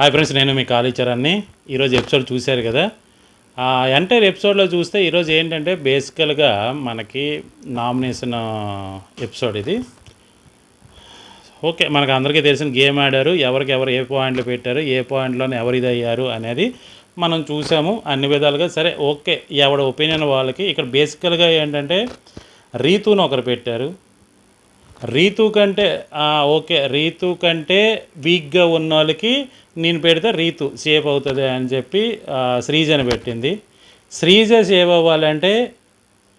Hi friends నేను మీ కాళీచరాన్ని ఈరోజు episode చూశారు కదా. ఆ ఎంటైర్ ఎపిసోడ్లో చూస్తే ఈరోజు ఏంటంటే బేసికల్గా మనకి నామినేషన్ ఎపిసోడ్ ఇది. ఓకే మనకు అందరికీ తెలిసిన గేమ్ ఆడారు. ఎవరికి ఎవరు ఏ పాయింట్లు పెట్టారు ఏ పాయింట్లోనే ఎవరు ఇది అయ్యారు అనేది మనం చూసాము. అన్ని విధాలుగా సరే ఓకే ఎవడ ఒపీనియన్ వాళ్ళకి ఇక్కడ బేసికల్గా ఏంటంటే రీతును ఒకరు పెట్టారు. రీతు కంటే ఓకే రీతు కంటే వీక్గా ఉన్న వాళ్ళకి నేను పెడితే రీతు సేవ్ అవుతుంది అని చెప్పి శ్రీజని పెట్టింది. శ్రీజ సేవ్ అవ్వాలంటే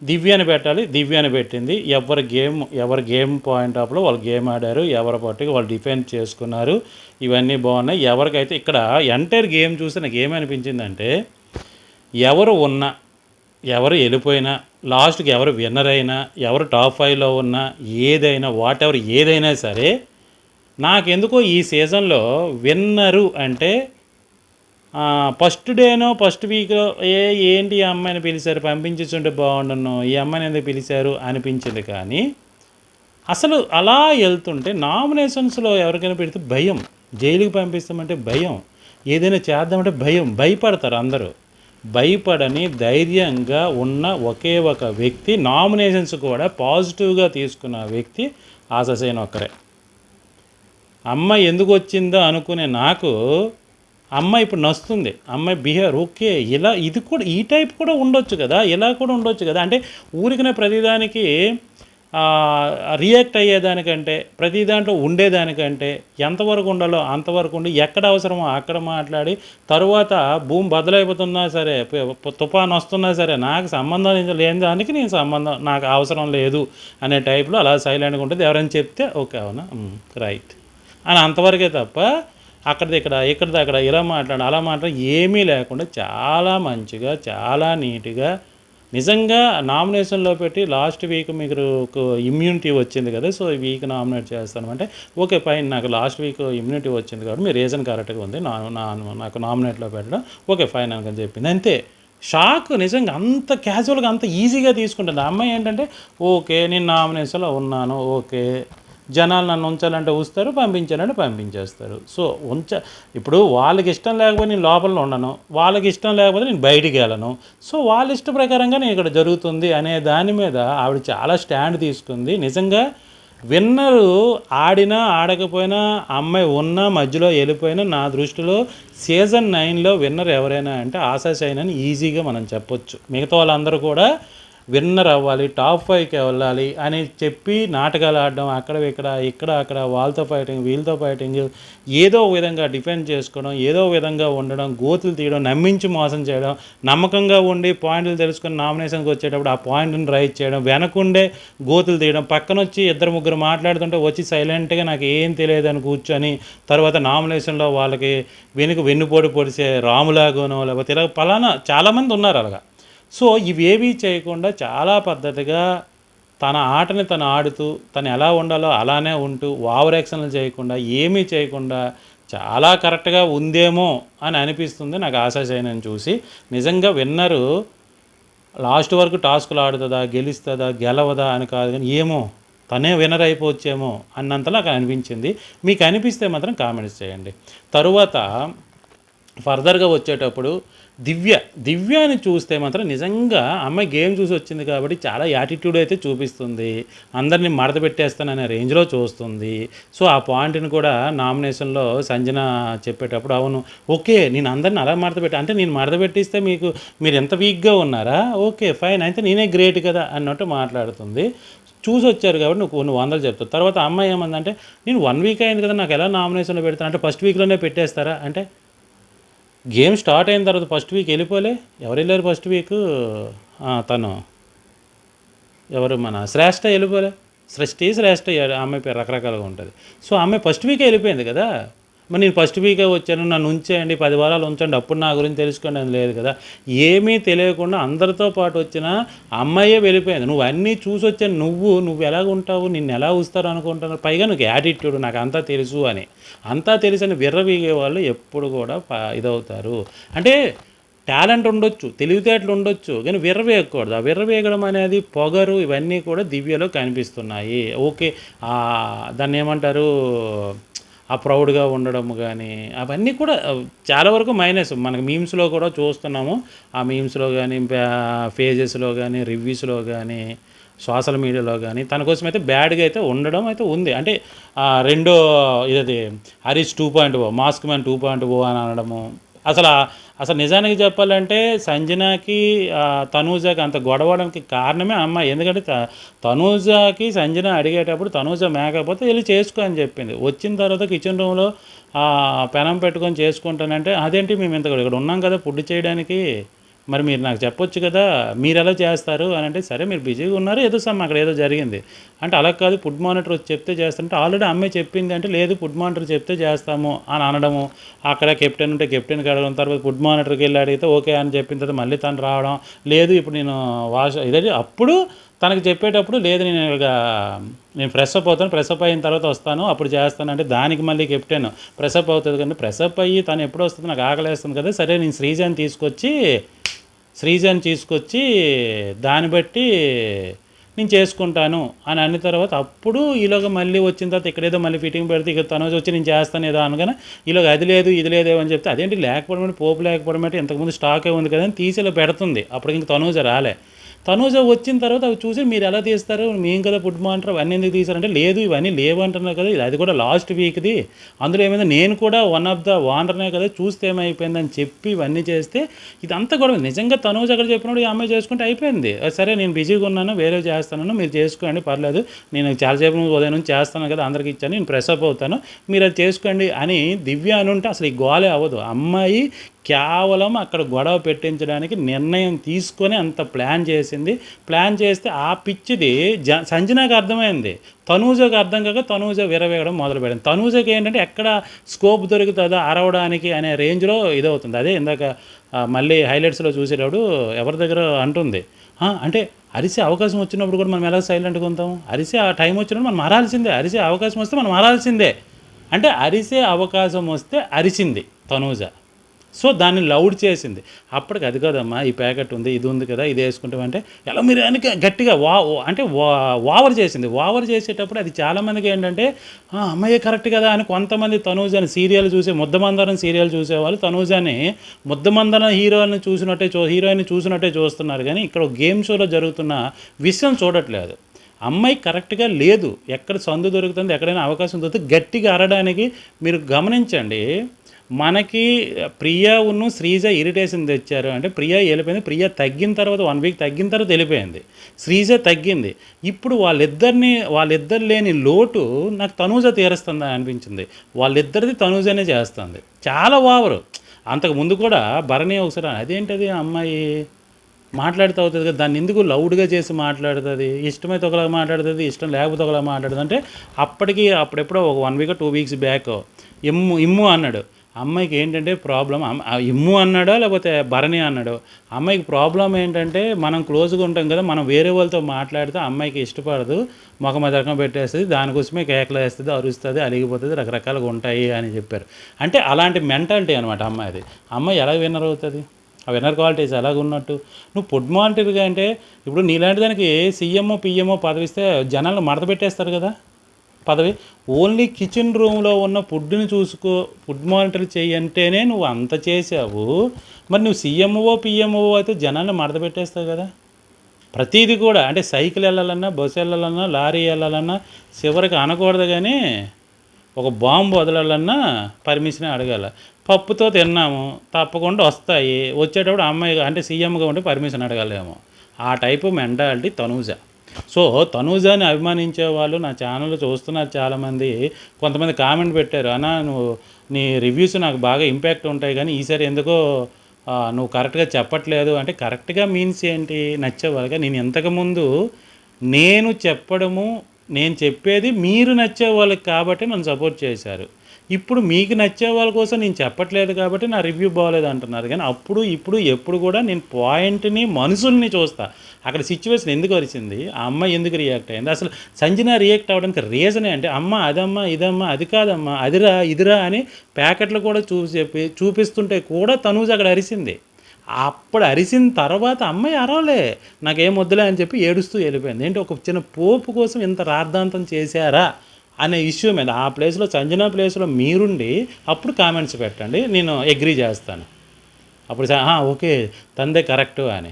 దివ్యని పెట్టాలి. దివ్యని పెట్టింది. ఎవరి గేమ్ ఎవరి గేమ్ పాయింట్ ఆఫ్లో వాళ్ళు గేమ్ ఆడారు ఎవరి పట్టుకు వాళ్ళు డిఫెండ్ చేసుకున్నారు ఇవన్నీ బాగున్నాయి. ఎవరికైతే ఇక్కడ ఎంటైర్ గేమ్ చూస్తే నాకు ఏమనిపించిందంటే ఎవరు ఉన్నా ఎవరు వెళ్ళిపోయినా లాస్ట్కి ఎవరు విన్నర్ అయినా ఎవరు టాప్ ఫైవ్లో ఉన్నా ఏదైనా వాట్ ఎవర్ ఏదైనా సరే నాకెందుకో ఈ సీజన్లో విన్నరు అంటే ఫస్ట్ డేనో ఫస్ట్ వీక్లో ఏ ఏంటి ఈ అమ్మాయిని పిలిచారు పంపించుంటే బాగుండును ఈ అమ్మాయిని ఎందుకు పిలిచారు అనిపించింది కానీ అసలు అలా వెళ్తుంటే నామినేషన్స్లో ఎవరికైనా పెడితే భయం. జైలుకి పంపిస్తామంటే భయం. ఏదైనా చేద్దామంటే భయం. భయపడతారు అందరూ. భయపడని ధైర్యంగా ఉన్న ఒకే ఒక వ్యక్తి నామినేషన్స్ కూడా పాజిటివ్గా తీసుకున్న వ్యక్తి ఆశసేన ఒక్కరే. అమ్మాయి ఎందుకు వచ్చిందో అనుకునే నాకు అమ్మాయి ఇప్పుడు నస్తుంది. అమ్మాయి బిహేవియర్ ఓకే ఇలా ఇది కూడా ఈ టైప్ కూడా ఉండొచ్చు కదా ఇలా కూడా ఉండొచ్చు కదా. అంటే ఊరికనే ప్రతిదానికి రియాక్ట్ అయ్యేదానికంటే ప్రతి దాంట్లో ఉండేదానికంటే ఎంతవరకు ఉండాలో అంతవరకు ఉండి ఎక్కడ అవసరమో అక్కడ మాట్లాడి తరువాత భూమి బదులైపోతున్నా సరే తుఫాన్ వస్తున్నా సరే నాకు సంబంధం లేని దానికి నేను సంబంధం నాకు అవసరం లేదు అనే టైప్లో అలా సైలెంట్గా ఉంటుంది. ఎవరైనా చెప్తే ఓకే అవునా? రైట్. అని అంతవరకే తప్ప అక్కడిది ఇక్కడ ఇక్కడిది అక్కడ ఇలా మాట్లాడు అలా మాట్లాడు ఏమీ లేకుండా చాలా మంచిగా చాలా నీట్గా నిజంగా నామినేషన్లో పెట్టి లాస్ట్ వీక్ మీకు ఇమ్యూనిటీ వచ్చింది కదా సో ఈ వీక్ నామినేట్ చేస్తాను. అంటే ఓకే ఫైన్ నాకు లాస్ట్ వీక్ ఇమ్యూనిటీ వచ్చింది కాబట్టి మీ రీజన్ కరెక్ట్గా ఉంది నా నాకు నామినేట్లో పెట్టడం ఓకే ఫైన్ అని చెప్పింది. అంతే. షాక్ నిజంగా అంత క్యాజువల్గా అంత ఈజీగా తీసుకుంటుంది. ఆ అమ్మాయి ఏంటంటే ఓకే నేను నామినేషన్లో ఉన్నాను ఓకే. జనాలు నన్ను ఉంచాలంటే ఉంచుతారు పంపించాలంటే పంపించేస్తారు. సో ఉంచ ఇప్పుడు వాళ్ళకి ఇష్టం లేకపోతే నేను లోపల ఉండను వాళ్ళకి ఇష్టం లేకపోతే నేను బయటికి వెళ్ళను. సో వాళ్ళ ఇష్ట ప్రకారంగా నేను ఇక్కడ జరుగుతుంది అనే దాని మీద ఆవిడ చాలా స్టాండ్ తీసుకుంది. నిజంగా విన్నరు ఆడినా ఆడకపోయినా అమ్మాయి ఉన్నా మధ్యలో వెళ్ళిపోయినా నా దృష్టిలో సీజన్ నైన్లో విన్నర్ ఎవరైనా అంటే ఆశా షైన్ అని ఈజీగా మనం చెప్పొచ్చు. మిగతా వాళ్ళందరూ కూడా విన్నర్ అవ్వాలి టాప్ ఫైవ్కి వెళ్ళాలి అని చెప్పి నాటకాలు ఆడడం అక్కడ ఇక్కడ ఇక్కడ అక్కడ వాళ్ళతో ఫైటింగ్ వీళ్ళతో ఫైటింగ్ ఏదో విధంగా డిఫెండ్ చేసుకోవడం ఏదో విధంగా ఉండడం గోతులు తీయడం నమ్మించి మోసం చేయడం నమ్మకంగా ఉండి పాయింట్లు తెలుసుకొని నామినేషన్కి వచ్చేటప్పుడు ఆ పాయింట్ని రైట్ చేయడం వెనకుండే గోతులు తీయడం పక్కన వచ్చి ఇద్దరు ముగ్గురు మాట్లాడుతుంటే వచ్చి సైలెంట్గా నాకు ఏం తెలియదు అని కూర్చొని తర్వాత నామినేషన్లో వాళ్ళకి వెనుక వెన్నుపోటు పొడిసే రాములాగానో లేకపోతే ఇలా పలానా చాలామంది ఉన్నారు అలాగా. సో ఇవేవి చేయకుండా చాలా పద్ధతిగా తన ఆటని తను ఆడుతూ తను ఎలా ఉండాలో అలానే ఉంటూ ఓవర్ యాక్షన్లు చేయకుండా ఏమీ చేయకుండా చాలా కరెక్ట్గా ఉందేమో అని అనిపిస్తుంది నాకు ఆశాశయనని చూసి. నిజంగా విన్నరు లాస్ట్ వరకు టాస్కులు ఆడుతుందా గెలుస్తుందా గెలవదా అని కాదు కానీ ఏమో తనే వినర్ అయిపోవచ్చేమో అన్నంతలా నాకు అనిపించింది. మీకు అనిపిస్తే మాత్రం కామెంట్స్ చేయండి. తరువాత ఫర్దర్గా వచ్చేటప్పుడు దివ్య దివ్యాని చూస్తే మాత్రం నిజంగా అమ్మాయి గేమ్ చూసి వచ్చింది కాబట్టి చాలా యాటిట్యూడ్ అయితే చూపిస్తుంది. అందరినీ మడత పెట్టేస్తాననే రేంజ్లో చూస్తుంది. సో ఆ పాయింట్ని కూడా నామినేషన్లో సంజన చెప్పేటప్పుడు అవును ఓకే నేను అందరిని అలా మడత పెట్టి అంటే నేను మడత పెట్టిస్తే మీకు మీరు ఎంత వీక్గా ఉన్నారా? ఓకే ఫైన్ అయితే నేనే గ్రేట్ కదా అన్నట్టు మాట్లాడుతుంది. చూసి వచ్చారు కాబట్టి నువ్వు కొన్ని వందలు చెప్తావు. తర్వాత అమ్మాయి ఏమందంటే నేను వన్ వీక్ అయింది కదా నాకు ఎలా నామినేషన్లో పెడతాను? అంటే ఫస్ట్ వీక్లోనే పెట్టేస్తారా? అంటే గేమ్ స్టార్ట్ అయిన తర్వాత ఫస్ట్ వీక్ వెళ్ళిపోలే. ఎవరు వెళ్ళారు ఫస్ట్ వీక్? తను. ఎవరు? మన శ్రేష్ఠ వెళ్ళిపోలే. సృష్టి శ్రేష్ఠ ఆమె పేరు రకరకాలుగా ఉంటుంది. సో ఆమె ఫస్ట్ వీకే వెళ్ళిపోయింది కదా? మరి నేను ఫస్ట్ వీకే వచ్చాను నన్ను ఉంచేయండి పది వారాలు ఉంచండి అప్పుడు నా గురించి తెలుసుకోండి అని లేదు కదా. ఏమీ తెలియకుండా అందరితో పాటు వచ్చిన అమ్మాయే వెళ్ళిపోయింది. నువ్వు అన్నీ చూసి వచ్చాను. నువ్వు నువ్వు ఎలా ఉంటావు నిన్ను ఎలా ఉంచుతారు అనుకుంటున్నావు పైగా నీకు యాటిట్యూడ్ నాకు అంతా తెలుసు అని. అంతా తెలిసని విర్రవీగే వాళ్ళు ఎప్పుడు కూడా ప- ఇదవుతారు. అంటే టాలెంట్ ఉండొచ్చు తెలివితేటలు ఉండొచ్చు కానీ విర్రవేయకూడదు ఆ విర్రవేయడం అనేది పొగరు ఇవన్నీ కూడా దివ్యలో కనిపిస్తున్నాయి. ఓకే. దాన్ని ఏమంటారు? ఆ ప్రౌడ్గా ఉండడం కానీ అవన్నీ కూడా చాలా వరకు మైనస్. మనకి మీమ్స్లో కూడా చూస్తున్నాము. ఆ మీమ్స్లో కానీ పేజెస్లో కానీ రివ్యూస్లో కానీ సోషల్ మీడియాలో కానీ తన కోసం అయితే బ్యాడ్గా అయితే ఉండడం అయితే ఉంది. అంటే రెండో ఇది Harish two point O mask man two point O అని అనడము. అసలు అసలు నిజానికి చెప్పాలంటే సంజనాకి తనూజాకి తనూజకి అంత గొడవడానికి కారణమే అమ్మాయి ఎందుకంటే త- తనూజకి సంజన అడిగేటప్పుడు తనూజ మేకపోతే వెళ్ళి చేసుకో అని చెప్పింది. వచ్చిన తర్వాత కిచెన్ రూమ్లో పెనం పెట్టుకొని చేసుకుంటానంటే అదేంటి మేము ఇంత ఇక్కడ ఉన్నాం కదా ఫుడ్ చేయడానికి. మరి మీరు నాకు చెప్పొచ్చు కదా మీరు ఎలా చేస్తారు అని అంటే సరే మీరు బిజీగా ఉన్నారు ఏదో సమ్ అక్కడ ఏదో జరిగింది. అంటే అలా కాదు ఫుడ్ మానిటర్ వచ్చి చెప్తే చేస్తారంటే ఆల్రెడీ అమ్మాయి చెప్పింది అంటే లేదు ఫుడ్ మానిటర్ చెప్తే చేస్తాము అని అనడము. అక్కడ కెప్టెన్ ఉంటే కెప్టెన్కి అడగడం తర్వాత ఫుడ్ మానిటర్కి వెళ్ళి అడిగితే ఓకే అని చెప్పిన తర్వాత మళ్ళీ తను రావడం. లేదు ఇప్పుడు నేను వాష్ ఇదే అప్పుడు తనకు చెప్పేటప్పుడు లేదు నేను ఇక నేను ఫ్రెష్ అప్ అవుతాను ఫ్రెష్ అప్ అయిన తర్వాత వస్తాను అప్పుడు చేస్తానంటే దానికి మళ్ళీ కెప్టెన్ ఫ్రెష్ అప్ అవుతుంది కానీ ఫ్రెష్ అప్ అయ్యి తను ఎప్పుడు వస్తుంది నాకు ఆకలేస్తుంది కదా సరే నేను శ్రీజాని తీసుకొచ్చి శ్రీజాని తీసుకొచ్చి దాన్ని బట్టి నేను చేసుకుంటాను అని అన్న తర్వాత అప్పుడు ఈలోగా మళ్ళీ వచ్చిన తర్వాత ఇక్కడేదో మళ్ళీ ఫిట్టింగ్ పెడితే ఇక తను వచ్చి నేను చేస్తాను ఏదో అనగానే ఈలోగా అది లేదు ఇది లేదేమో అని చెప్తే అదేంటి లేకపోవడం పోపు లేకపోవడం అంటే ఇంతకుముందు స్టాకే ఉంది కదా అని తీసి పెడుతుంది. అప్పటికి ఇంక తనూజ రాలే. తనూజ వచ్చిన తర్వాత అవి చూసి మీరు ఎలా తీస్తారు? మేము కదా ఫుడ్ మాంటారు అవన్నీ ఎందుకు తీసారంటే లేదు ఇవన్నీ లేవంటున్నారు కదా ఇది అది కూడా లాస్ట్ వీక్ది అందులో ఏమైంది? నేను కూడా వన్ ఆఫ్ ద వానర్నే కదా చూస్తే ఏమైపోయిందని చెప్పి ఇవన్నీ చేస్తే ఇదంతా కూడా నిజంగా తనూజ అక్కడ చెప్పినప్పుడు ఈ అమ్మాయి చేసుకుంటే అయిపోయింది. సరే నేను బిజీగా ఉన్నాను వేరే చేస్తాను మీరు చేసుకోండి పర్లేదు. నేను చాలాసేపు ఉదయం నుంచి చేస్తాను కదా అందరికి ఇచ్చాను నేను ప్రెస్ అప్ అవుతాను. మీరు అది చేసుకోండి అని దివ్య అని ఉంటే అసలు ఈ గోలే అవ్వదు. అమ్మాయి కేవలం అక్కడ గొడవ పెట్టించడానికి నిర్ణయం తీసుకొని అంత ప్లాన్ చేసింది. ప్లాన్ చేస్తే ఆ పిచ్చిది జ సంజనాకి అర్థమైంది. తనూజకు అర్థం కాక తనూజ విరవేయడం మొదలుపెట్టింది. తనూజకి ఏంటంటే ఎక్కడ స్కోప్ దొరుకుతుందో అరవడానికి అనే రేంజ్లో ఇదవుతుంది. అదే ఇందాక మళ్ళీ హైలైట్స్లో చూసేటప్పుడు ఎవరి దగ్గర అంటుంది. అంటే అరిసే అవకాశం వచ్చినప్పుడు కూడా మనం ఎలా సైలెంట్గా ఉంటాం? అరిసే ఆ టైం వచ్చినప్పుడు మనం మారాల్సిందే అరిసే అవకాశం వస్తే మనం మారాల్సిందే అంటే అరిసే అవకాశం వస్తే అరిసింది తనూజ. సో దాన్ని లౌడ్ చేసింది. అప్పటికి అది కాదమ్మా ఈ ప్యాకెట్ ఉంది ఇది ఉంది కదా ఇది వేసుకుంటామంటే ఎలా మీరు అని గట్టిగా వా అంటే వా ఓవర్ చేసింది. ఓవర్ చేసేటప్పుడు అది చాలామందికి ఏంటంటే "ఆ, అమ్మాయి కరెక్ట్ కదా అని కొంతమంది తనూజని సీరియల్ చూసే ముద్దమందరం సీరియల్ చూసేవాళ్ళు. తనూజని ముద్దమందరం హీరోని చూసినట్టే చూ హీరోయిన్ చూసినట్టే చూస్తున్నారు. కానీ ఇక్కడ గేమ్ షోలో జరుగుతున్న విషయం చూడట్లేదు. అమ్మాయి కరెక్ట్గా లేదు. ఎక్కడ సందు దొరుకుతుంది ఎక్కడైనా అవకాశం దొరికితే గట్టిగా అరడానికి మీరు గమనించండి. మనకి ప్రియా ఉన్ను శ్రీజ ఇరిటేషన్ తెచ్చారు. అంటే ప్రియా వెళ్ళిపోయింది. ప్రియా తగ్గిన తర్వాత వన్ వీక్ తగ్గిన తర్వాత వెళ్ళిపోయింది. శ్రీజ తగ్గింది. ఇప్పుడు వాళ్ళిద్దరిని వాళ్ళిద్దరు లేని లోటు నాకు తనూజ తీరుస్తుందని అనిపించింది. వాళ్ళిద్దరిది తనూజనే చేస్తుంది. చాలా ఓవరు. అంతకు ముందు కూడా భరణి ఒకసారి అదేంటది అమ్మాయి? మాట్లాడుతూ అవుతుంది కదా. దాన్ని ఎందుకు లౌడ్గా చేసి మాట్లాడుతుంది? ఇష్టమైతే ఒకలా మాట్లాడుతుంది ఇష్టం లేకపోతే ఒకలా మాట్లాడుతుంది. అంటే అప్పటికి అప్పుడెప్పుడో ఒక one week two weeks back ఇమ్ము ఇమ్ము అన్నాడు. అమ్మాయికి ఏంటంటే ప్రాబ్లం ఇమ్ము అన్నాడో లేకపోతే భరణి అన్నాడో? అమ్మాయికి ప్రాబ్లం ఏంటంటే మనం క్లోజ్గా ఉంటాం కదా మనం వేరే వాళ్ళతో మాట్లాడితే అమ్మాయికి ఇష్టపడదు ముఖం రకం పెట్టేస్తుంది దానికోసమే కేకలు వేస్తుంది అరుస్తుంది అలిగిపోతుంది రకరకాలుగా ఉంటాయి అని చెప్పారు. అంటే అలాంటి మెంటాలిటీ అనమాట అమ్మాయిది. అమ్మాయి ఎలా విన్నర్ అవుతుంది? ఆ విన్నర్ క్వాలిటీస్ ఎలాగ ఉన్నట్టు? నువ్వు ఫుడ్ మానిటర్గా అంటే ఇప్పుడు నీలాంటి దానికి సీఎంఓ పిఎంఓ పదవిస్తే జనాలు మడత పెట్టేస్తారు కదా? పదవి. ఓన్లీ కిచెన్ రూమ్లో ఉన్న ఫుడ్ని చూసుకో ఫుడ్ మానిటర్ చేయంటేనే నువ్వు అంత చేసావు మరి నువ్వు సీఎంఓ పిఎంఓ అయితే జనాన్ని మడత పెట్టేస్తావు కదా. ప్రతీది కూడా అంటే సైకిల్ వెళ్ళాలన్నా బస్సు వెళ్ళాలన్నా లారీ వెళ్ళాలన్నా చివరికి అనకూడదు కానీ ఒక బాంబు వదలాలన్నా పర్మిషన్ అడగాల. పప్పుతో తిన్నాము తప్పకుండా వస్తాయి. వచ్చేటప్పుడు అమ్మాయి అంటే సీఎంగా ఉంటే పర్మిషన్ అడగాలేమో. ఆ టైపు మెంటాలిటీ తనూజ. సో తనూజాని అభిమానించే వాళ్ళు నా ఛానల్ చూస్తున్నారు చాలామంది. కొంతమంది కామెంట్ పెట్టారు అన్న నువ్వు నీ రివ్యూస్ నాకు బాగా ఇంపాక్ట్ ఉంటాయి కానీ ఈసారి ఎందుకో నువ్వు కరెక్ట్గా చెప్పట్లేదు. అంటే కరెక్ట్గా మీన్స్ ఏంటి? నచ్చేవాళ్ళుగా. నేను ఇంతకుముందు నేను చెప్పడము నేను చెప్పేది మీరు నచ్చే వాళ్ళకి కాబట్టి నన్ను సపోర్ట్ చేశారు. ఇప్పుడు మీకు నచ్చే వాళ్ళ కోసం నేను చెప్పట్లేదు కాబట్టి నా రివ్యూ బాగోలేదు అంటున్నారు. కానీ అప్పుడు ఇప్పుడు ఎప్పుడు కూడా నేను పాయింట్ని మనుషుల్ని చూస్తా. అక్కడ సిచ్యువేషన్ ఎందుకు వచ్చింది ఆ అమ్మాయి ఎందుకు రియాక్ట్ అయింది? అసలు సంజన రియాక్ట్ అవ్వడానికి రీజనే అంటే అమ్మ అదమ్మా ఇదమ్మా అది కాదమ్మా అదిరా ఇదిరా అని ప్యాకెట్లు కూడా చూసి చెప్పి చూపిస్తుంటే కూడా తనూజ్ అక్కడ అరిసింది అప్పుడు అరిసిన తర్వాత అమ్మాయి అరవలే. నాకేం వద్దులే అని చెప్పి ఏడుస్తూ వెళ్ళిపోయింది. ఏంటి ఒక చిన్న పోపు కోసం ఇంత రాద్ధాంతం చేశారా? అనే ఇష్యూ మీద ఆ ప్లేస్లో సంజన ప్లేస్లో మీరుండి అప్పుడు కామెంట్స్ పెట్టండి నేను అగ్రీ చేస్తాను. అప్పుడు ఓకే తందే కరెక్ట్ అని.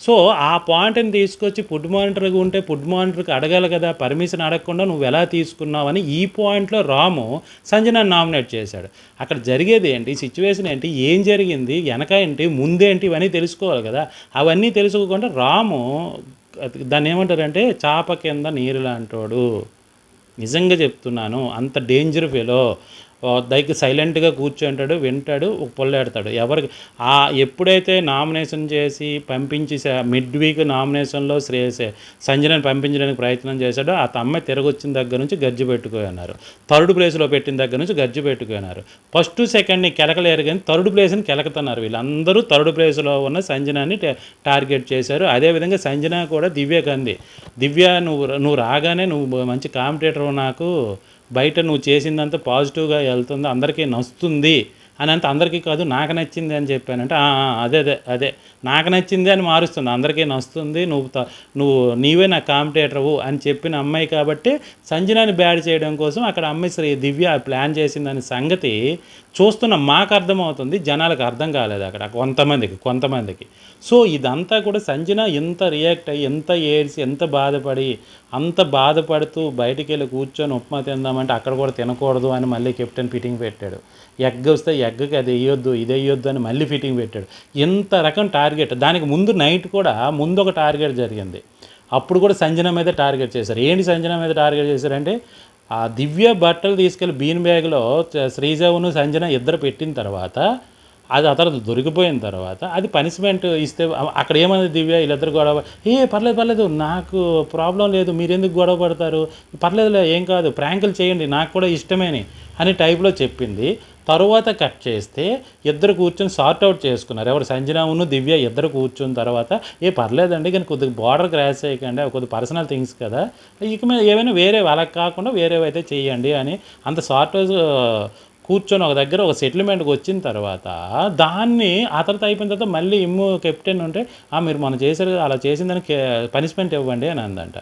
సో ఆ పాయింట్ని తీసుకొచ్చి ఫుడ్ మానిటర్గా ఉంటే ఫుడ్ మానిటర్కి అడగాలి కదా పర్మిషన్ అడగకుండా నువ్వు ఎలా తీసుకున్నావని ఈ పాయింట్లో రాము సంజన నామినేట్ చేశాడు. అక్కడ జరిగేది ఏంటి సిచ్యువేషన్ ఏంటి ఏం జరిగింది వెనక ఏంటి ముందేంటి ఇవన్నీ తెలుసుకోవాలి కదా. అవన్నీ తెలుసుకోకుండా రాము దాన్ని ఏమంటారంటే చాప కింద నీరు లాంటోడు. నిజంగా చెప్తున్నాను అంత డేంజర్ ఫెలో దైకి సైలెంట్గా కూర్చుంటాడు వింటాడు ఒక పొల్లాడతాడు. ఎవరికి ఆ ఎప్పుడైతే నామినేషన్ చేసి పంపించి మిడ్ వీక్ నామినేషన్లో శ్రేయస్ సంజనని పంపించడానికి ప్రయత్నం చేశాడో ఆ తమ్మాయి తిరగొచ్చిన దగ్గర నుంచి గజ్జి పెట్టుకున్నారు. థర్డ్ ప్లేస్లో పెట్టిన దగ్గర నుంచి గజ్జి పెట్టుకున్నారు. ఫస్ట్ సెకండ్ని కెలకలేరు కానీ థర్డ్ ప్లేస్ని కెలకతున్నారు వీళ్ళందరూ. థర్డ్ ప్లేస్లో ఉన్న సంజనాని టార్గెట్ చేశారు. అదేవిధంగా సంజన కూడా దివ్య అంది దివ్య నువ్వు నువ్వు రాగానే నువ్వు మంచి కాంపిటేటర్ నాకు బయట నువ్వు చేసిందంతా పాజిటివ్గా వెళ్తుంది అందరికీ నచ్చుతుంది అని అంటే అందరికీ కాదు నాకు నచ్చింది అని చెప్పానంటే అదే అదే అదే. నాకు నచ్చింది అని మారుస్తుంది. అందరికీ నచ్చుతుంది. నువ్వు నువ్వు నీవే నా కాంపిటేటర్వు అని చెప్పిన అమ్మాయి కాబట్టి సంజనాని బ్యాడ్ చేయడం కోసం అక్కడ అమ్మాయి శ్రీ దివ్య ప్లాన్ చేసిందనే సంగతి చూస్తున్న మాకు అర్థమవుతుంది. జనాలకు అర్థం కాలేదు అక్కడ కొంతమందికి కొంతమందికి. సో ఇదంతా కూడా సంజన ఎంత రియాక్ట్ అయ్యి ఎంత ఏడ్చి ఎంత బాధపడి అంత బాధపడుతూ బయటికి వెళ్ళి కూర్చొని ఉప్మా తిందామంటే అక్కడ కూడా తినకూడదు అని మళ్ళీ కెప్టెన్ ఫిట్టింగ్ పెట్టాడు. ఎగ్ వస్తే ఎగ్కి అది వేయొద్దు ఇది వేయొద్దు అని మళ్ళీ ఫిట్టింగ్ పెట్టాడు. ఇంత రకం టార్గెట్. దానికి ముందు నైట్ కూడా ముందు ఒక టార్గెట్ జరిగింది. అప్పుడు కూడా సంజన మీద టార్గెట్ చేశారు. ఏంటి సంజన మీద టార్గెట్ చేశారంటే ఆ దివ్య బట్టలు తీసుకెళ్ళి బీన్ బ్యాగ్లో శ్రీజవును సంజన ఇద్దరు పెట్టిన తర్వాత అది అతను దొరికిపోయిన తర్వాత అది పనిష్మెంట్ ఇస్తే అక్కడ ఏమైంది దివ్య? వీళ్ళిద్దరు గొడవ ఏ పర్లేదు పర్లేదు నాకు ప్రాబ్లం లేదు మీరు ఎందుకు గొడవ పడతారు? పర్లేదులే ఏం కాదు ప్రాంకులు చేయండి నాకు కూడా ఇష్టమేని. అని టైప్లో చెప్పింది. తరువాత కట్ చేస్తే ఇద్దరు కూర్చొని సార్ట్ అవుట్ చేసుకున్నారు. ఎవరు సంజనామును దివ్య ఇద్దరు కూర్చున్న తర్వాత ఏ పర్లేదండి కానీ కొద్దిగా బార్డర్ క్రాస్ చేయకండి కొద్ది పర్సనల్ థింగ్స్ కదా. ఇక మీద ఏమైనా వేరే వాళ్ళకి కాకుండా వేరేవైతే చేయండి అని అంత సార్ట్ కూర్చొని ఒక దగ్గర ఒక సెటిల్మెంట్కి వచ్చిన తర్వాత దాన్ని ఆ తర్వాత అయిపోయిన తర్వాత మళ్ళీ ఇమ్ము కెప్టెన్ ఉంటే "ఆ, మీరు మనం చేశారు అలా చేసిన దానికి పనిష్మెంట్ ఇవ్వండి అని అందంట.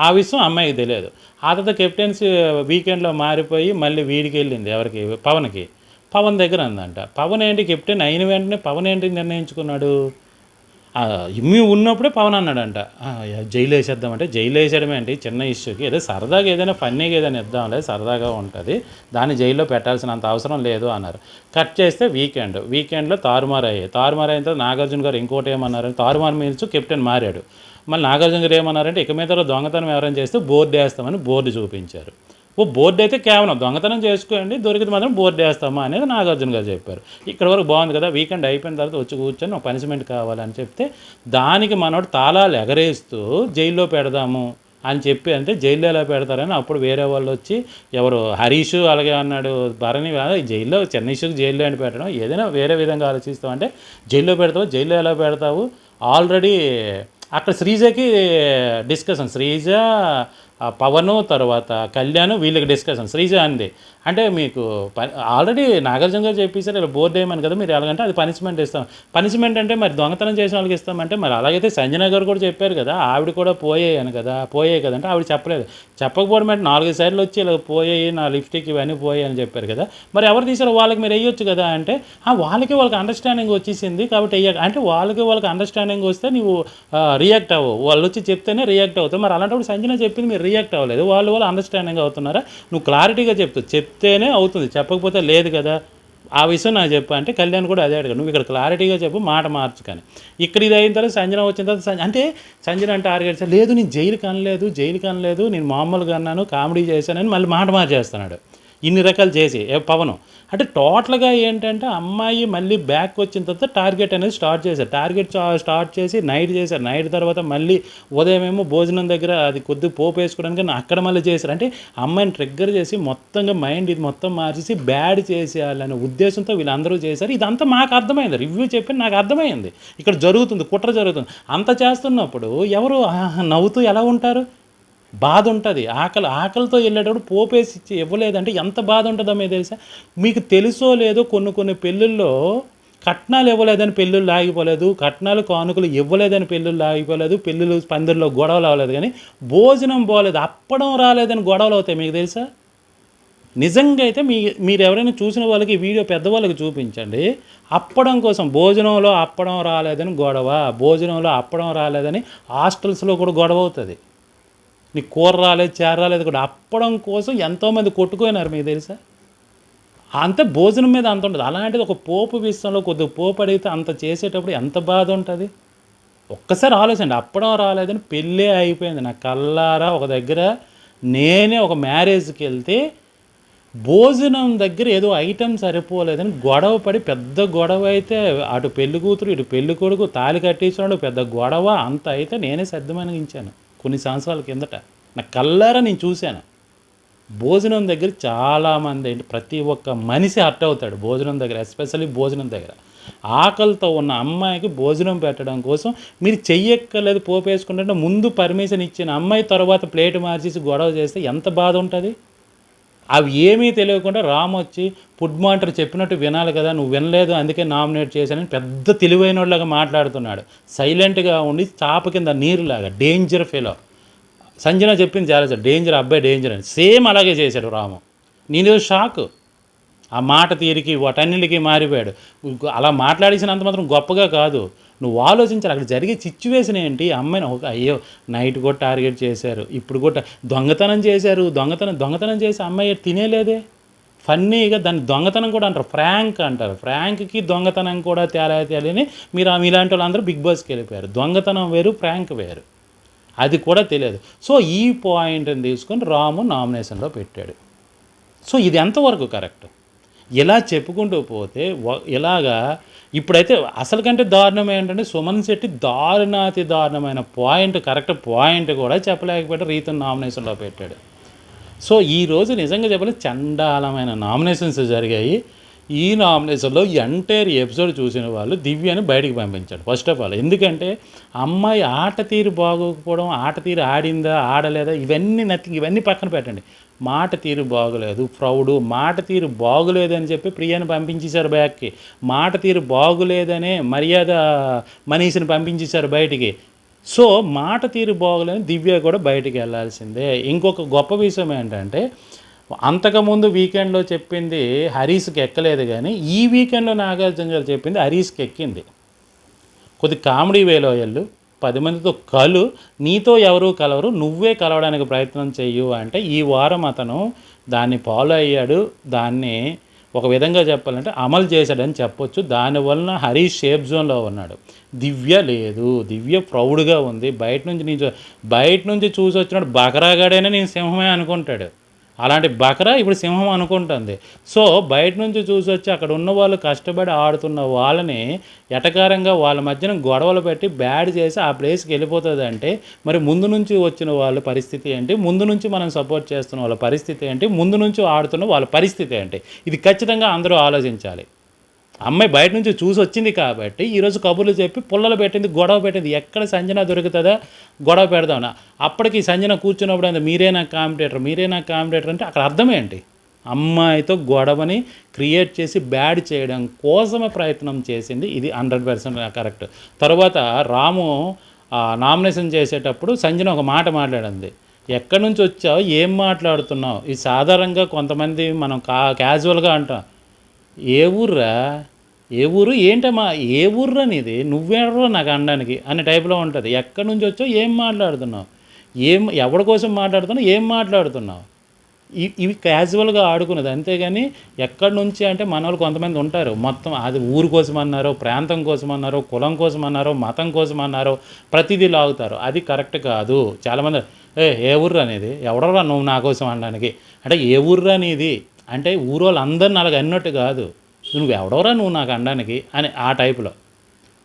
ఆ విషయం అమ్మాయికి తెలియదు. ఆ తర్వాత కెప్టెన్సీ వీకెండ్లో మారిపోయి మళ్ళీ వీడికి వెళ్ళింది ఎవరికి? పవన్కి. పవన్ దగ్గర అందంట పవన్ ఏంటి కెప్టెన్ అయిన వెంటనే పవన్ ఏంటి నిర్ణయించుకున్నాడు? మీ ఇమ్మి ఉన్నప్పుడే పవన్ అన్నాడంట. "ఆ, జైలు వేసేద్దామంటే జైలు వేసేయడం ఏంటి చిన్న ఇష్యూకి. ఏదో సరదాగా ఏదైనా ఫన్నీగా ఏదైనా ఇద్దాంలే సరదాగా ఉంటుంది. దాన్ని జైల్లో పెట్టాల్సినంత అవసరం లేదు అన్నారు. కట్ చేస్తే వీకెండ్. వీకెండ్లో తారుమారు అయ్యాయి తారుమారు అయిన తర్వాత నాగార్జున గారు ఇంకోటి ఏమన్నారు తారుమారు మీల్చు కెప్టెన్ మారాడు. మళ్ళీ నాగార్జున గారు ఏమన్నారంటే ఇక మీద దొంగతనం ఎవరైనా చేస్తే బోర్డు వేస్తామని బోర్డు చూపించారు. ఓ బోర్డు అయితే కేవలం దొంగతనం చేసుకోండి దొరికితే మాత్రం బోర్డు వేస్తామా అనేది నాగార్జున గారు చెప్పారు. ఇక్కడ వరకు బాగుంది కదా వీకెండ్ అయిపోయిన తర్వాత వచ్చి కూర్చొని ఒక పనిష్మెంట్ కావాలని చెప్తే దానికి మనోడు తాళాలు ఎగరేస్తూ జైల్లో పెడదాము అని చెప్పి అంటే జైల్లో ఎలా పెడతారని అప్పుడు వేరే వాళ్ళు వచ్చి ఎవరు హరీష్ అలాగే అన్నాడు భరణి జైల్లో చిన్న ఇష్యూకి జైల్లో అని పెట్టడం ఏదైనా వేరే విధంగా ఆలోచిస్తావు అంటే జైల్లో పెడతావు జైల్లో ఎలా పెడతావు? ఆల్రెడీ అక్కడ శ్రీజకి డిస్కషన్ శ్రీజ పవను తర్వాత కళ్యాణ్ వీళ్ళకి డిస్కషన్ శ్రీజ అంది. అంటే మీకు ఆల్రెడీ నాగార్జున గారు చెప్పేసారు ఇలా బోర్డు వేయమని కదా మీరు ఎలాగంటే అది పనిష్మెంట్ ఇస్తాం. పనిష్మెంట్ అంటే మరి దొంగతనం చేసిన వాళ్ళకి ఇస్తామంటే మరి అలాగైతే సంజన గారు కూడా చెప్పారు కదా ఆవిడ కూడా పోయాయని కదా పోయాయి కదా అంటే ఆవిడ చెప్పలేదు. చెప్పకపోవడం అంటే నాలుగు సార్లు వచ్చి ఇలా పోయాయి నా లిప్స్టిక్ ఇవన్నీ పోయాయి అని చెప్పారు కదా. మరి ఎవరు తీసారో వాళ్ళకి మీరు వేయొచ్చు కదా అంటే వాళ్ళకి వాళ్ళకి అండర్స్టాండింగ్ వచ్చేసింది కాబట్టి వెయ్యక అంటే వాళ్ళకి వాళ్ళకి అండర్స్టాండింగ్ వస్తే నువ్వు రియాక్ట్ అవ్వవు వాళ్ళు వచ్చి చెప్తేనే రియాక్ట్ అవుతావు. మరి అలాంటప్పుడు సంజన చెప్పింది మీరు రియాక్ట్ అవ్వలేదు. వాళ్ళు వాళ్ళు అండర్స్టాండింగ్ అవుతున్నారా? నువ్వు క్లారిటీగా చెప్తావు చెప్తేనే అవుతుంది. చెప్పకపోతే లేదు కదా. ఆ విషయం నాకు చెప్పు అంటే కళ్యాణ్ కూడా అదే అడిగాడు. నువ్వు ఇక్కడ క్లారిటీగా చెప్పు మాట మార్చు కానీ. ఇక్కడ ఇది అయిన తర్వాత సంజన వచ్చిన తర్వాత అంటే సంజన అంటే ఆరుగడిచా లేదు నేను జైలు కనలేదు జైలు కనలేదు నేను మామూలుగా అన్నాను కామెడీ చేశానని మళ్ళీ మాట మార్చేస్తున్నాడు. ఇన్ని రకాలు చేసి ఏ పవను. అంటే టోటల్గా ఏంటంటే అమ్మాయి మళ్ళీ బ్యాక్ వచ్చిన తర్వాత టార్గెట్ అనేది స్టార్ట్ చేశారు. టార్గెట్ స్టార్ట్ చేసి నైట్ చేశారు. నైట్ తర్వాత మళ్ళీ ఉదయం ఏమో భోజనం దగ్గర అది కొద్దిగా పోపు వేసుకోవడానికి అక్కడ మళ్ళీ చేశారు. అంటే అమ్మాయిని ట్రిగ్గర్ చేసి మొత్తంగా మైండ్ ఇది మొత్తం మార్చేసి బ్యాడ్ చేసేయాలనే ఉద్దేశంతో వీళ్ళందరూ చేశారు. ఇదంతా మాకు అర్థమైంది. రివ్యూ చెప్పి నాకు అర్థమైంది. ఇక్కడ జరుగుతుంది కుట్ర జరుగుతుంది. అంత చేస్తున్నప్పుడు ఎవరు ఆహా, నవ్వుతూ ఎలా ఉంటారు? బాధ ఉంటుంది. ఆకలి ఆకలితో వెళ్ళేటప్పుడు పోపేసి ఇచ్చి ఇవ్వలేదంటే ఎంత బాధ ఉంటుందో మీకు తెలుసా? మీకు తెలుసో లేదో కొన్ని కొన్ని పెళ్ళిళ్ళలో కట్నాలు ఇవ్వలేదని పెళ్ళిళ్ళు ఆగిపోలేదు కట్నాలు కానుకలు ఇవ్వలేదని పెళ్ళిళ్ళు ఆగిపోలేదు పెళ్ళిళ్ళు పందిరిలో గొడవలు అవ్వలేదు కానీ భోజనం పోలేదు అప్పడం రాలేదని గొడవలు అవుతాయి మీకు తెలుసా? నిజంగా అయితే మీ మీరు ఎవరైనా చూసిన వాళ్ళకి వీడియో పెద్దవాళ్ళకి చూపించండి. అప్పడం కోసం భోజనంలో అప్పడం రాలేదని గొడవ భోజనంలో అప్పడం రాలేదని హాస్టల్స్లో కూడా గొడవ అవుతుంది. నీ కూర రాలేదు చేర రాలేదు కూడా అప్పడం కోసం ఎంతోమంది కొట్టుకున్నారు మీకు తెలుసా? అంత భోజనం మీద అంత ఉంటుంది అలాంటిది ఒక పోపు విషయంలో కొద్దిగా పోపు అడిగితే అంత చేసేటప్పుడు ఎంత బాధ ఉంటుంది? ఒక్కసారి ఆలోచండి అప్పడం రాలేదని పెళ్ళే అయిపోయింది. నా కల్లారా ఒక దగ్గర నేనే ఒక మ్యారేజ్కి వెళ్తే భోజనం దగ్గర ఏదో ఐటెం సరిపోలేదని గొడవ పడి పెద్ద గొడవ అయితే అటు పెళ్ళి కూతురు ఇటు పెళ్ళి కొడుకు తాలి కట్టించాడు పెద్ద గొడవ అంత అయితే నేనే సర్దమనిగించాను కొన్ని సంవత్సరాల కిందట నా కల్లారా నేను చూశాను. భోజనం దగ్గర చాలామంది ఏంటి ప్రతి ఒక్క మనిషి హర్ట్ అవుతాడు భోజనం దగ్గర ఎస్పెషల్లీ భోజనం దగ్గర. ఆకలితో ఉన్న అమ్మాయికి భోజనం పెట్టడం కోసం మీరు చెయ్యక్కర్లేదు పోపేసుకుంటే ముందు పర్మిషన్ ఇచ్చిన అమ్మాయి తర్వాత ప్లేట్ మార్చేసి గొడవ చేస్తే ఎంత బాధ ఉంటుంది? అవి ఏమీ తెలియకుండా రామొచ్చి ఫుడ్ మానిటర్ చెప్పినట్టు వినాలి కదా నువ్వు వినలేదు అందుకే నామినేట్ చేశానని పెద్ద తెలివైన వాళ్ళగా మాట్లాడుతున్నాడు. సైలెంట్గా ఉండి చాప కింద నీరులాగా డేంజర్ ఫెలో. సంజన చెప్పింది చాలా సార్ డేంజర్ అబ్బాయి డేంజర్ అని. సేమ్ అలాగే చేశాడు రాము. నేను షాక్. ఆ మాట తీరికి వాటన్నిటికి మారిపోయాడు. అలా మాట్లాడేసినంత మాత్రం గొప్పగా కాదు. నువ్వు ఆలోచించాలి అక్కడ జరిగే సిచ్యువేషన్ ఏంటి? అమ్మాయిని ఒక అయ్యో నైట్ కూడా టార్గెట్ చేశారు. ఇప్పుడు కూడా దొంగతనం చేశారు దొంగతనం దొంగతనం చేసి అమ్మాయి తినేలేదే? ఫన్నీగా దాన్ని దొంగతనం కూడా అంటారు. ఫ్రాంక్ అంటారు. ఫ్రాంక్కి దొంగతనం కూడా తేలా తేలని మీరు ఆ- మీలాంటి వాళ్ళందరూ బిగ్ బాస్కి వెళ్ళిపోయారు. దొంగతనం వేరు ఫ్రాంక్ వేరు. అది కూడా తెలియదు. సో ఈ పాయింట్ని తీసుకొని రాము నామినేషన్లో పెట్టాడు. సో ఇది ఎంతవరకు కరెక్ట్? ఇలా చెప్పుకుంటూ పోతే ఇలాగా ఇప్పుడైతే అసలు కంటే దారుణం ఏంటంటే సుమన్ శెట్టి దారుణాతి దారుణమైన పాయింట్ కరెక్ట్ పాయింట్ కూడా చెప్పలేకపోయాడు. రీతన్ నామినేషన్లో పెట్టాడు. సో ఈ రోజు నిజంగా చెప్పాలి చండాలమైన నామినేషన్స్ జరిగాయి. ఈ నామినేషన్లో ఎంటైర్ ఎపిసోడ్ చూసిన వాళ్ళు దివ్యని బయటికి పంపించాడు ఫస్ట్ ఆఫ్ ఆల్ ఎందుకంటే అమ్మాయి ఆట తీరు బాగోకపోవడం ఆట తీరు ఆడిందా ఆడలేదా ఇవన్నీ నథింగ్ ఇవన్నీ పక్కన పెట్టండి. మాట తీరు బాగలేదు ప్రౌడు మాట తీరు బాగోలేదు అని చెప్పి ప్రియాని పంపించేశారు బ్యాక్కి. మాట తీరు బాగోలేదనే మర్యాద మనీషిని పంపించేశారు బయటికి. సో మాట తీరు బాగోలేని దివ్య కూడా బయటికి వెళ్ళాల్సిందే. ఇంకొక గొప్ప విషయం ఏంటంటే అంతకుముందు వీకెండ్లో చెప్పింది హరీష్కి ఎక్కలేదు కానీ ఈ వీకెండ్లో నాగార్జున గారు చెప్పింది హరీష్కి ఎక్కింది. కొద్ది కామెడీ వేలో వెళ్ళు పది మందితో కలు నీతో ఎవరు కలవరు నువ్వే కలవడానికి ప్రయత్నం చెయ్యు అంటే ఈ వారం అతను దాన్ని ఫాలో అయ్యాడు దాన్ని ఒక విధంగా చెప్పాలంటే అమలు చేశాడని చెప్పొచ్చు. దానివలన హరీష్ షేప్ జోన్లో ఉన్నాడు. దివ్య లేదు. దివ్య ప్రౌడ్గా ఉంది. బయట నుంచి నేను చూ- బయట నుంచి చూసి వచ్చినాడు బకరాగాడైనా నేను సింహమే అనుకుంటాడు. అలాంటి బకరా ఇప్పుడు సింహం అనుకుంటుంది. సో బయట నుంచి చూసి వచ్చి అక్కడ ఉన్న వాళ్ళు కష్టపడి ఆడుతున్న వాళ్ళని ఎటకారంగా వాళ్ళ మధ్యన గొడవలు పెట్టి బ్యాడ్ చేసి ఆ ప్లేస్కి వెళ్ళిపోతుంది అంటే మరి ముందు నుంచి వచ్చిన వాళ్ళ పరిస్థితి ఏంటి? ముందు నుంచి మనం సపోర్ట్ చేస్తున్న వాళ్ళ పరిస్థితి ఏంటి? ముందు నుంచి ఆడుతున్న వాళ్ళ పరిస్థితి ఏంటి? ఇది ఖచ్చితంగా అందరూ ఆలోచించాలి. అమ్మాయి బయట నుంచి చూసి వచ్చింది కాబట్టి ఈరోజు కబుర్లు చెప్పి పుల్లలు పెట్టింది గొడవ పెట్టింది. ఎక్కడ సంజన దొరుకుతుందా? గొడవ పెడదామని. అప్పటికి సంజన కూర్చున్నప్పుడు అంటే మీరే నాకు కాంపిటేటర్? మీరే నాకు కాంపిటేటర్? అంటే అక్కడ అర్థం ఏంటి? అమ్మాయితో గొడవని క్రియేట్ చేసి బ్యాడ్ చేయడం కోసమే ప్రయత్నం చేసింది. ఇది హండ్రెడ్ పర్సెంట్ కరెక్ట్. తర్వాత రాము నామినేషన్ చేసేటప్పుడు సంజన ఒక మాట మాట్లాడింది. ఎక్కడి నుంచి వచ్చావు? ఏం మాట్లాడుతున్నావు? ఇది సాధారణంగా కొంతమంది మనం కా క్యాజువల్గా అంటాం. ఏ ఊర్రా? ఏ ఊరు ఏంటమ్మా? ఏ ఊర్రా నీది నువ్వెవరో నాకు అనడానికి? అనే టైప్లో ఉంటుంది. ఎక్కడి నుంచి వచ్చావు? ఏం మాట్లాడుతున్నావు? ఏం ఎవరి కోసం మాట్లాడుతున్నావు? ఏం మాట్లాడుతున్నావు? ఇవి క్యాజువల్గా ఆడుకున్నది అంతేగాని ఎక్కడి నుంచి అంటే మన వాళ్ళు కొంతమంది ఉంటారు. మొత్తం అది ఊరు కోసం అన్నారో ప్రాంతం కోసం అన్నారో కులం కోసం అన్నారో మతం కోసం అన్నారో ప్రతిదీ లాగుతారు. అది కరెక్ట్ కాదు. చాలామంది ఏ ఏ ఊర్రా అనేది ఎవడరా నువ్వు నా కోసం అనడానికి? అంటే ఏ ఊర్రా నీది అంటే ఊరు అందరిని అలాగ అన్నట్టు కాదు. నువ్వు ఎవడోరా నువ్వు నాకు అనడానికి అని ఆ టైపులో.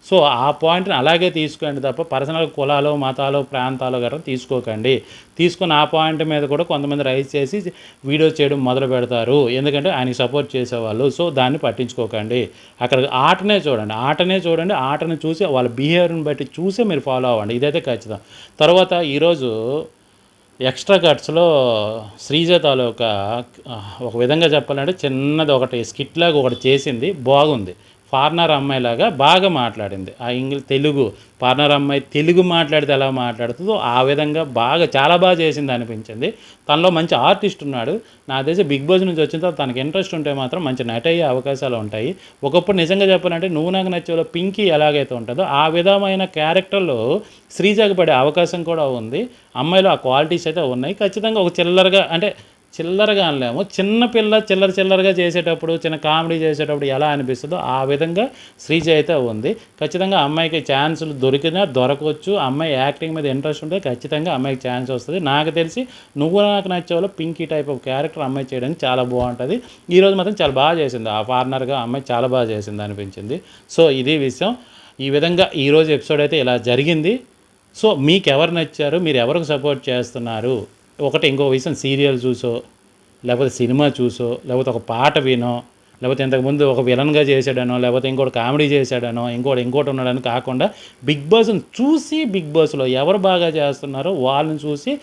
సో ఆ పాయింట్ని అలాగే తీసుకోండి తప్ప పర్సనల్ కులాలు మతాలు ప్రాంతాలు గట్రా తీసుకోకండి. తీసుకుని ఆ పాయింట్ మీద కూడా కొంతమంది రైజ్ చేసి వీడియో చేయడం మొదలు పెడతారు. ఎందుకంటే ఆయనకి సపోర్ట్ చేసేవాళ్ళు. సో దాన్ని పట్టించుకోకండి. అక్కడ ఆటనే చూడండి. ఆటనే చూడండి. ఆటని చూసి వాళ్ళ బిహేవియర్ని బట్టి చూసే మీరు ఫాలో అవ్వండి. ఇదైతే ఖచ్చితం. తర్వాత ఈరోజు ఎక్స్ట్రా కట్స్లో శ్రీజ తాలూకా ఒక విధంగా చెప్పాలంటే చిన్నది ఒకటి స్కిట్ లాగా ఒకటి చేసింది బాగుంది. పార్నర్ అమ్మాయిలాగా బాగా మాట్లాడింది. ఆ ఇంగ్లీష్ తెలుగు పార్నర్ అమ్మాయి తెలుగు మాట్లాడితే ఎలా మాట్లాడుతుందో ఆ విధంగా బాగా చాలా బాగా చేసింది అనిపించింది. తనలో మంచి ఆర్టిస్ట్ ఉన్నాడు. నా తెలిసి బిగ్ బాస్ నుంచి వచ్చిన తర్వాత తనకి ఇంట్రెస్ట్ ఉంటే మాత్రం మంచి నట అయ్యే అవకాశాలు ఉంటాయి. ఒకప్పుడు నిజంగా చెప్పాలంటే నువ్వు నాకు నచ్చేలో పింకీ ఎలాగైతే ఉంటుందో ఆ విధమైన క్యారెక్టర్లో శ్రీజాకి పడే అవకాశం కూడా ఉంది. అమ్మాయిలో ఆ క్వాలిటీస్ అయితే ఉన్నాయి. ఖచ్చితంగా ఒక చిల్లరగా అంటే చిల్లరగా అనలేము. చిన్నపిల్ల చిల్లర చిల్లరగా చేసేటప్పుడు చిన్న కామెడీ చేసేటప్పుడు ఎలా అనిపిస్తుందో ఆ విధంగా శ్రీజ అయితే ఉంది. ఖచ్చితంగా అమ్మాయికి ఛాన్సులు దొరికినా దొరకవచ్చు అమ్మాయి యాక్టింగ్ మీద ఇంట్రెస్ట్ ఉంటే ఖచ్చితంగా అమ్మాయికి ఛాన్స్ వస్తుంది. నాకు తెలిసి నువ్వు నాకు నచ్చేవాళ్ళు పింకీ టైప్ ఆఫ్ క్యారెక్టర్ అమ్మాయి చేయడానికి చాలా బాగుంటుంది. ఈరోజు మాత్రం చాలా బాగా చేసింది. ఆ పార్ట్నర్గా అమ్మాయి చాలా బాగా చేసింది అనిపించింది. సో ఇది విషయం. ఈ విధంగా ఈరోజు ఎపిసోడ్ అయితే ఇలా జరిగింది. సో మీకు ఎవరు నచ్చారు? మీరు ఎవరికి సపోర్ట్ చేస్తున్నారు? ఒకటి ఇంకో విషయం సీరియల్ చూసో లేకపోతే సినిమా చూసో లేకపోతే ఒక పాట వినో లేకపోతే ఇంతకుముందు ఒక విలన్గా చేశాడనో లేకపోతే ఇంకోటి కామెడీ చేశాడనో ఇంకోటి ఇంకోటి ఉన్నాడని కాకుండా బిగ్ బాస్ని చూసి బిగ్ బాస్లో ఎవరు బాగా చేస్తున్నారో వాళ్ళని చూసి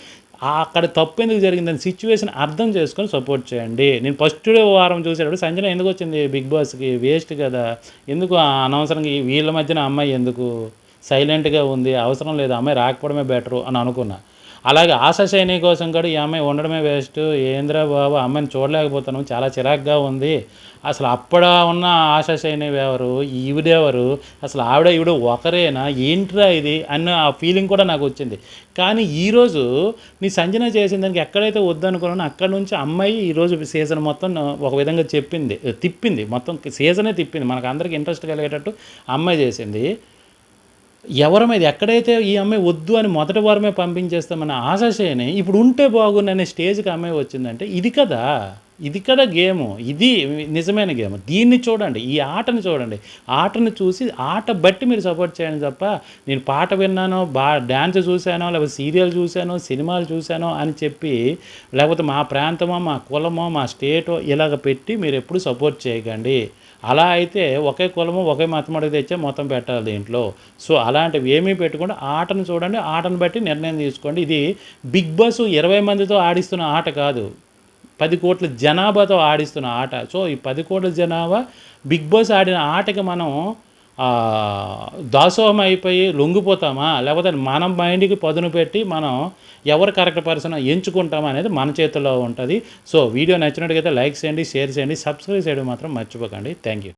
అక్కడ తప్పు ఎందుకు జరిగిందని సిచ్యువేషన్ అర్థం చేసుకొని సపోర్ట్ చేయండి. నేను ఫస్ట్ వారం చూసేటప్పుడు సంజన ఎందుకు వచ్చింది బిగ్ బాస్కి? వేస్ట్ కదా. ఎందుకు అనవసరంగా వీళ్ళ మధ్యన అమ్మాయి ఎందుకు? సైలెంట్గా ఉంది అవసరం లేదు అమ్మాయి రాకపోవడమే బెటరు అని అనుకున్నా. అలాగే ఆశా శైని కోసం కూడా ఈ అమ్మాయి ఉండడమే వేస్ట్ ఏంద్రా బాబు అమ్మాయిని చూడలేకపోతాను చాలా చిరాగ్గా ఉంది. అసలు అప్పుడ ఉన్న ఆశా శైని ఎవరు? ఈవిడెవరు? అసలు ఆవిడ ఈవిడ ఒకరేనా? ఏంట్రా ఇది? అన్న ఆ ఫీలింగ్ కూడా నాకు వచ్చింది. కానీ ఈరోజు నీ సంజన చేసిన దానికి ఎక్కడైతే వద్దనుకున్నానో అక్కడ నుంచి అమ్మాయి ఈరోజు సీజన్ మొత్తం ఒక విధంగా చెప్పింది తిప్పింది. మొత్తం సీజనే తిప్పింది. మనకు అందరికి ఇంట్రెస్ట్ కలిగేటట్టు అమ్మాయి చేసింది. ఎవరి మీద ఎక్కడైతే ఈ అమ్మాయి వద్దు అని మొదటి వారమే పంపించేస్తామన్న ఆశాశయని ఇప్పుడు ఉంటే బాగుందనే స్టేజ్కి అమ్మాయి వచ్చిందంటే ఇది కదా. ఇది కదా గేము. ఇది నిజమైన గేమ్. దీన్ని చూడండి. ఈ ఆటని చూడండి. ఆటను చూసి ఆట బట్టి మీరు సపోర్ట్ చేయండి తప్ప నేను పాట విన్నానో బా డ్యాన్స్ చూశానో లేకపోతే సీరియల్ చూశానో సినిమాలు చూశానో అని చెప్పి లేకపోతే మా ప్రాంతమో మా కులమో మా స్టేటో ఇలాగ పెట్టి మీరు ఎప్పుడు సపోర్ట్ చేయకండి. అలా అయితే ఒకే కులము ఒకే మతం అడిగి తెచ్చే మొత్తం పెట్టాలి దీంట్లో. సో అలాంటివి ఏమీ పెట్టుకుంటే ఆటను చూడండి. ఆటను బట్టి నిర్ణయం తీసుకోండి. ఇది బిగ్ బాస్ ఇరవై మందితో ఆడిస్తున్న ఆట కాదు. పది కోట్ల జనాభాతో ఆడిస్తున్న ఆట. సో ఈ పది కోట్ల జనాభా బిగ్ బాస్ ఆడిన ఆటకి మనం దాసోహం అయిపోయి లొంగిపోతామా? లేకపోతే మన మైండ్కి పదును పెట్టి మనం ఎవరు కరెక్ట్ పర్సన్ ఎంచుకుంటామా అనేది మన చేతిలో ఉంటుంది. సో వీడియో నచ్చినట్టుగా లైక్ చేయండి షేర్ చేయండి సబ్స్క్రైబ్ చేయడం మాత్రం మర్చిపోకండి. Thank you